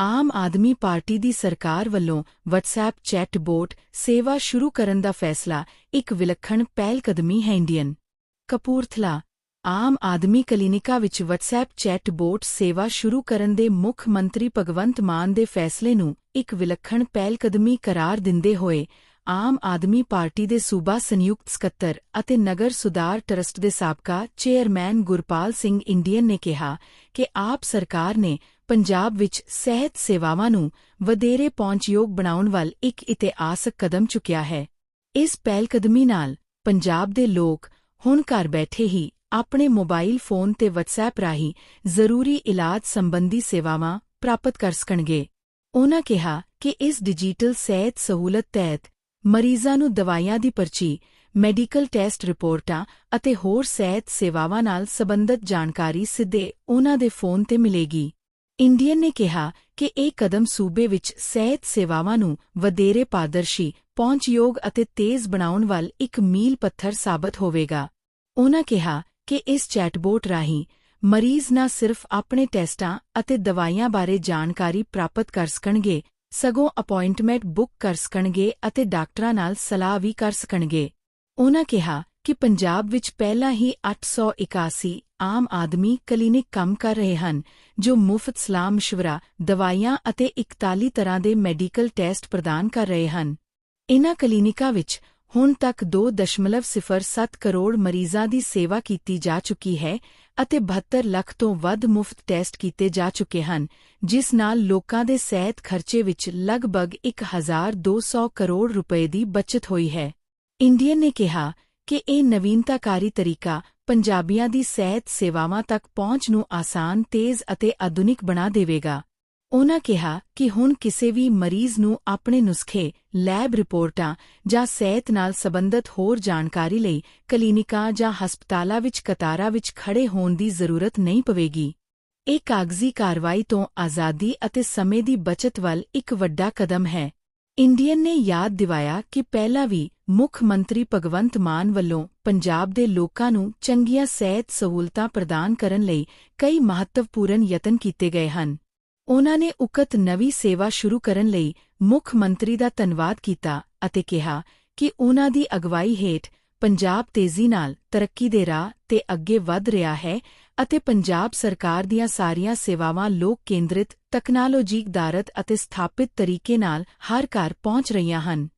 Aam Aadmi party ਦੀ ਸਰਕਾਰ ਵੱਲੋਂ WhatsApp chat boat ਸੇਵਾ ਸ਼ੁਰੂ ਕਰਨ ਦਾ ਫੈਸਲਾ ਇੱਕ ਵਿਲੱਖਣ ਪਹਿਲਕਦਮੀ ਹੈ ਇੰਡੀਅਨ ਕਪੂਰਥਲਾ। ਆਮ ਆਦਮੀ ਕਲੀਨਿਕਾ ਵਿੱਚ WhatsApp ਚੈਟ ਬੋਟ ਸੇਵਾ ਸ਼ੁਰੂ ਕਰਨ ਦੇ ਮੁੱਖ ਮੰਤਰੀ ਭਗਵੰਤ ਮਾਨ ਦੇ ਫੈਸਲੇ ਨੂੰ ਇੱਕ ਵਿਲੱਖਣ ਪਹਿਲਕਦਮੀ ਕਰਾਰ ਦਿੰਦੇ ਹੋਏ ਆਮ ਆਦਮੀ ਪਾਰਟੀ ਦੇ ਸੂਬਾ ਸੰਯੁਕਤ ਸਕੱਤਰ ਅਤੇ ਨਗਰ ਸੁਧਾਰ ਟਰਸਟ ਦੇ ਸਾਬਕਾ ਚੇਅਰਮੈਨ ਗੁਰਪਾਲ ਸਿੰਘ ਇੰਡੀਅਨ ਨੇ ਕਿਹਾ ਕਿ ਆਪ ਸਰਕਾਰ ਨੇ ਪੰਜਾਬ ਵਿੱਚ ਸਿਹਤ ਸੇਵਾਵਾਂ ਨੂੰ ਵਧੇਰੇ ਪਹੁੰਚਯੋਗ ਬਣਾਉਣ ਵੱਲ ਇੱਕ ਇਤਿਹਾਸਕ ਕਦਮ ਚੁੱਕਿਆ ਹੈ। ਇਸ ਪਹਿਲਕਦਮੀ ਨਾਲ ਪੰਜਾਬ ਦੇ ਲੋਕ ਹੁਣ ਘਰ ਬੈਠੇ ਹੀ ਆਪਣੇ ਮੋਬਾਈਲ ਫੋਨ ਤੇ WhatsApp ਰਾਹੀਂ ਜ਼ਰੂਰੀ ਇਲਾਜ ਸੰਬੰਧੀ ਸੇਵਾਵਾਂ ਪ੍ਰਾਪਤ ਕਰ ਸਕਣਗੇ। ਉਨ੍ਹਾਂ ਕਿਹਾ ਕਿ ਇਸ ਡਿਜੀਟਲ ਸਿਹਤ ਸਹੂਲਤ ਤਹਿਤ ਮਰੀਜ਼ਾਂ ਨੂੰ ਦਵਾਈਆਂ ਦੀ ਪਰਚੀ, ਮੈਡੀਕਲ ਟੈਸਟ ਰਿਪੋਰਟਾਂ ਅਤੇ ਹੋਰ ਸਿਹਤ ਸੇਵਾਵਾਂ ਨਾਲ ਸੰਬੰਧਿਤ ਜਾਣਕਾਰੀ ਸਿੱਧੇ ਉਨ੍ਹਾਂ ਦੇ ਫੋਨ ਤੇ ਮਿਲੇਗੀ। ਇੰਡੀਅਨ ਨੇ ਕਿਹਾ ਕਿ ਇਹ ਕਦਮ ਸੂਬੇ ਵਿੱਚ ਸਿਹਤ ਸੇਵਾਵਾਂ ਨੂੰ ਵਧੇਰੇ ਪਾਰਦਰਸ਼ੀ, ਪਹੁੰਚਯੋਗ ਅਤੇ ਤੇਜ਼ ਬਣਾਉਣ ਵੱਲ ਇੱਕ ਮੀਲ ਪੱਥਰ ਸਾਬਤ ਹੋਵੇਗਾ। ਉਨ੍ਹਾਂ ਕਿਹਾ ਕਿ ਇਸ ਚੈਟਬੋਟ ਰਾਹੀਂ ਮਰੀਜ਼ ਨਾ ਸਿਰਫ ਆਪਣੇ ਟੈਸਟਾਂ ਅਤੇ ਦਵਾਈਆਂ ਬਾਰੇ ਜਾਣਕਾਰੀ ਪ੍ਰਾਪਤ ਕਰ ਸਕਣਗੇ, ਸਗੋਂ ਅਪਾਇੰਟਮੈਂਟ ਬੁੱਕ ਕਰ ਸਕਣਗੇ ਅਤੇ ਡਾਕਟਰਾਂ ਨਾਲ ਸਲਾਹ ਵੀ ਕਰ ਸਕਣਗੇ। ਉਨ੍ਹਾਂ ਕਿਹਾ ਕਿ ਪੰਜਾਬ ਵਿੱਚ ਪਹਿਲਾਂ ਹੀ 881 ਆਮ ਆਦਮੀ ਕਲੀਨਿਕ ਕੰਮ ਕਰ ਰਹੇ ਹਨ, ਜੋ ਮੁਫਤ ਸਲਾਹ ਮਸ਼ਵਰਾ ਦਵਾਈਆਂ ਅਤੇ 41 ਤਰ੍ਹਾਂ ਦੇ ਮੈਡੀਕਲ ਟੈਸਟ ਪ੍ਰਦਾਨ ਕਰ ਰਹੇ ਹਨ। ਇਨ੍ਹਾਂ ਕਲੀਨਿਕਾਂ ਵਿੱਚ ਹੁਣ ਤੱਕ 2.07 ਕਰੋੜ ਮਰੀਜ਼ਾਂ ਦੀ ਸੇਵਾ ਕੀਤੀ ਜਾ ਚੁੱਕੀ ਹੈ ਅਤੇ 72 ਲੱਖ ਤੋਂ ਵੱਧ ਮੁਫਤ ਟੈਸਟ ਕੀਤੇ ਜਾ ਚੁੱਕੇ ਹਨ, ਜਿਸ ਨਾਲ ਲੋਕਾਂ ਦੇ ਸਿਹਤ ਖਰਚੇ ਵਿੱਚ ਲਗਭਗ 1200 ਕਰੋੜ ਰੁਪਏ ਦੀ ਬਚਤ ਹੋਈ ਹੈ। ਇੰਡੀਅਨ ਨੇ ਕਿਹਾ ਕਿ ਇਹ ਨਵੀਨਤਾਕਾਰੀ ਤਰੀਕਾ ਪੰਜਾਬੀਆਂ ਦੀ ਸਿਹਤ ਸੇਵਾਵਾਂ ਤੱਕ ਪਹੁੰਚ ਨੂੰ ਆਸਾਨ, ਤੇਜ਼ ਅਤੇ ਆਧੁਨਿਕ ਬਣਾ ਦੇਵੇਗਾ। ਉਨ੍ਹਾਂ ਕਿਹਾ ਕਿ ਹੁਣ ਕਿਸੇ ਵੀ ਮਰੀਜ਼ ਨੂੰ ਆਪਣੇ ਨੁਸਖੇ, ਲੈਬ ਰਿਪੋਰਟਾਂ ਜਾਂ ਸਿਹਤ ਨਾਲ ਸੰਬੰਧਿਤ ਹੋਰ ਜਾਣਕਾਰੀ ਲਈ ਕਲੀਨਿਕਾਂ ਜਾਂ ਹਸਪਤਾਲਾਂ ਵਿੱਚ ਕਤਾਰਾਂ ਵਿੱਚ ਖੜੇ ਹੋਣ ਦੀ ਜ਼ਰੂਰਤ ਨਹੀਂ ਪਵੇਗੀ। ਇਹ ਕਾਗਜ਼ੀ ਕਾਰਵਾਈ ਤੋਂ ਆਜ਼ਾਦੀ ਅਤੇ ਸਮੇਂ ਦੀ ਬਚਤ ਵੱਲ ਇੱਕ ਵੱਡਾ ਕਦਮ ਹੈ। ਇੰਡੀਅਨ ਨੇ ਯਾਦ ਦਿਵਾਇਆ ਕਿ ਪਹਿਲਾਂ ਵੀ ਮੁੱਖ ਮੰਤਰੀ ਭਗਵੰਤ ਮਾਨ ਵੱਲੋਂ ਪੰਜਾਬ ਦੇ ਲੋਕਾਂ ਨੂੰ ਚੰਗੀਆਂ ਸਿਹਤ ਸਹੂਲਤਾਂ ਪ੍ਰਦਾਨ ਕਰਨ ਲਈ ਕਈ ਮਹੱਤਵਪੂਰਨ ਯਤਨ ਕੀਤੇ ਗਏ ਹਨ। ਉਨ੍ਹਾਂ ਨੇ ਉਕਤ ਨਵੀਂ ਸੇਵਾ ਸ਼ੁਰੂ ਕਰਨ ਲਈ ਮੁੱਖ ਮੰਤਰੀ ਦਾ ਧੰਨਵਾਦ ਕੀਤਾ ਅਤੇ ਕਿਹਾ ਕਿ ਉਨ੍ਹਾਂ ਦੀ ਅਗਵਾਈ ਹੇਠ ਪੰਜਾਬ ਤੇਜ਼ੀ ਨਾਲ ਤਰੱਕੀ ਦੇ ਰਾਹ ਤੇ ਅੱਗੇ ਵਧ ਰਿਹਾ ਹੈ ਅਤੇ ਪੰਜਾਬ ਸਰਕਾਰ ਦੀਆਂ ਸਾਰੀਆਂ ਸੇਵਾਵਾਂ ਲੋਕ ਕੇਂਦਰਿਤ ਤਕਨਾਲੋਜੀ, ਦਾਰਤ ਅਤੇ ਸਥਾਪਿਤ ਤਰੀਕੇ ਨਾਲ ਹਰ ਘਰ ਪਹੁੰਚ ਰਹੀਆਂ ਹਨ।